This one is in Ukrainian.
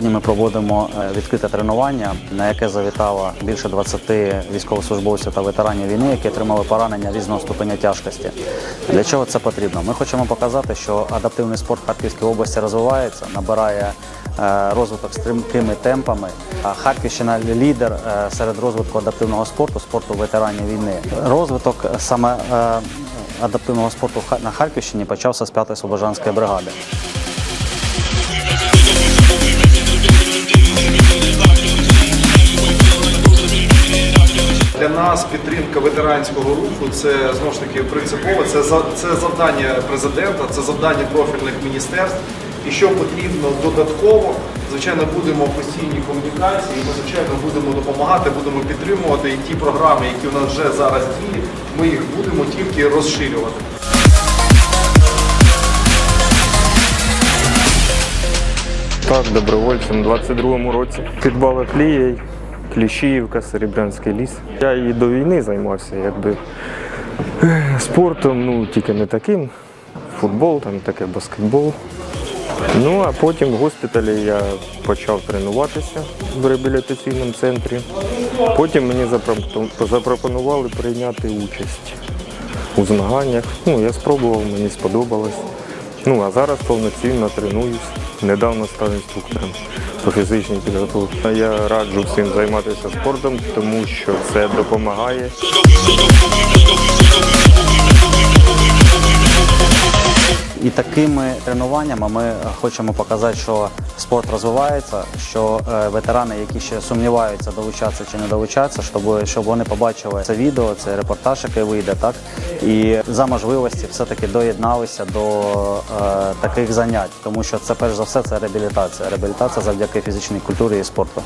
Сьогодні ми проводимо е, відкрите тренування, на яке завітало більше 20 військовослужбовців та ветеранів війни, які отримали поранення різного ступеня тяжкості. Для чого це потрібно? Ми хочемо показати, що адаптивний спорт в Харківській області розвивається, набирає е, розвиток стрімкими темпами. Харківщина лідер е, серед розвитку адаптивного спорту, спорту ветеранів війни. Розвиток саме адаптивного спорту на Харківщині почався з 5-ї Слобожанської бригади. Нас підтримка ветеранського руху це знову ж таки принципово. Це це завдання президента, це завдання профільних міністерств. І що потрібно додатково, звичайно, будемо в постійній комунікації. Ми звичайно будемо допомагати, будемо підтримувати і ті програми, які у нас вже зараз діють. Ми їх будемо тільки розширювати. Так, добровольцем у 22-му році. Під Балаклією, Кліщіївка, Серебрянський ліс. Я і до війни займався якби спортом, ну тільки не таким. Футбол, там таке баскетбол. Ну а потім в госпіталі я почав тренуватися в реабілітаційному центрі. Потім мені запропонували прийняти участь у змаганнях. Ну, я спробував, мені сподобалось. Ну, а зараз повноцінно тренуюсь. Недавно став інструктором по фізичній підготовці. Я раджу всім займатися спортом, тому що це допомагає І такими тренуваннями ми хочемо показати, що спорт розвивається, що е, ветерани, які ще сумніваються, долучатися чи не долучатися, щоб, щоб вони побачили це відео, це репортаж, який вийде, так і за можливості все-таки доєдналися до е, таких занять, тому що це перш за все це реабілітація. Реабілітація завдяки фізичній культурі і спорту.